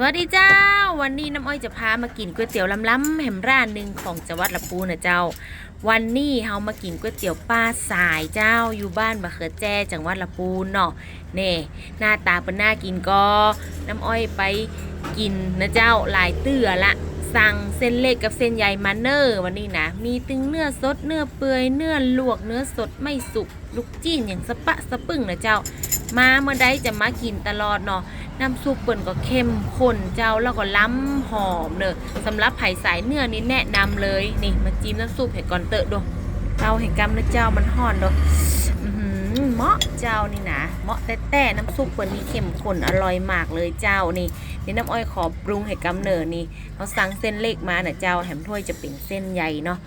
สวัสดีเจ้า วันนี้น้ำอ้อยจะพามากินก๋วยเตี๋ยวล้ำๆแหมร้านหนึ่งของจังหวัดลำพูนนะเจ้า วันนี้เฮามากินก๋วยเตี๋ยวป้าสายเจ้าอยู่บ้านบะเขือแจ้จังหวัดลำพูนเนาะเน่หน้าตาเป็นหน่ากินก็น้ำอ้อยไปกินนะเจ้าหลายเตื้อละสั่งเส้นเล็กกับเส้นใหญ่มาเนอร์วันนี้นะ มีตึงเนื้อสดเนื้อเปื่อยเนื้อลวกเนื้อสดไม่สุกลูกจิ้นอย่างสะปะสะปึ้งนะเจ้า มาเมื่อใดจะมากินตลอดเนาะ น้ำซุปเปิ่นก็เข้มข้นเจ้าแล้วก็ล้ำหอมเนอะสำหรับไผ่สายเนื้อนี่แนะนำเลยนี่มาจิ้มน้ำซุปให้ก่อนเตอะดูเราเห็นกำนะเจ้ามันห่อนดูอื้อหือเหมาะเจ้านี่นะเหมาะแต่แต่น้ำซุปเปิ่นนี่เข้มข้นอร่อยมากเลยเจ้านี่นี่น้ำอ้อยขอปรุงให้กำเนิดนี่เขาสั่งเส้นเล็กมาน่ะเจ้าแหมถ้วยจะเป็นเส้นใหญ่เนาะ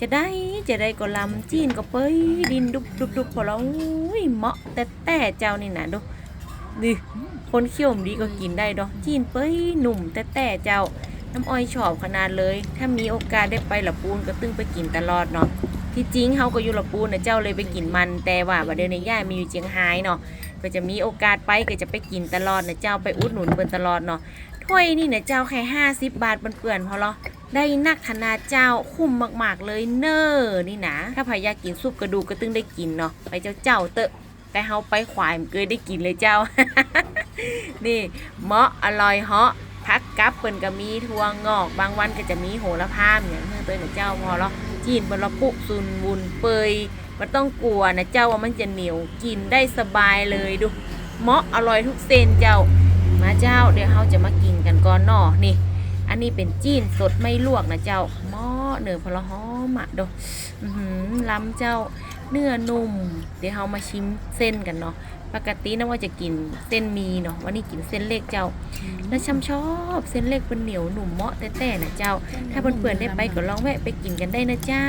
จะได้จะได้ก็ลำจีนก็เป้ยดินดุบดุบดุบพอแล้วอุ้ยเหมาะแต่แต่เจ้านี่นะดู ดิคนเคี่ยวมดีก็กินได้ดอกจีนเป้ยหนุ่มแต่แต่เจ้า น้ำอ้อยชอบขนาดเลย ถ้ามีโอกาสได้ไปละปูนก็ตึงไปกินตลอดเนาะที่จริงเฮาก็อยู่ละปูนนะเจ้าเลยไปกินมัน แต่ว่าบัดเดี๋ยวในย่ามีอยู่เจียงไฮ้เนาะก็จะมีโอกาสไปก็จะไปกินตลอดนะเจ้าไปอุดหนุนเปินตลอดเนาะถ้วยนี่นะเจ้าแค่50บบาทเปื่อนๆพอเหรอได้นักขนาเจ้าคุ้มมากๆเลยเนอนี่นะ ถ้าใครอยากกินซุปกระดูกก็ตึงได้กินเนาะไปเจ้าเจ้าเตอะ แต่เฮาไปขวายมันเคยได้กินเลยเจ้า นี่เหมาะอร่อยเหาะพักกับเปิ้นก็มีทั่วงอก บางวันก็จะมีโหระพาอย่างเฮือตัวนะเจ้าพอแล้วจีนบนละปุซุนบุนเปยมันต้องกลัวนะเจ้าว่ามันจะเหนียวกินได้สบายเลยดูเหมาะอร่อยทุกเส้นเจ้า มาเจ้าเดี๋ยวเฮาจะมากินกันก่อนนาะนี่ อันนี้เป็นจีนสดไม่ลวกนะเจ้าเหมาะเนื้อพลหอมอะดูล้ำเจ้าเนื้อนุ่ม เดี๋ยวเรามาชิมเส้นกันเนาะปกตินะว่าจะกินเส้นมีเนาะวันนี้กินเส้นเล็กเจ้าแล้วช่ำชอบเส้นเล็กเป็นเหนียวหนุ่มเหมาะแต่แต่นะเจ้า ถ้าเพื่อนๆได้ไปก็ลองแวะไปกินกันได้นะเจ้า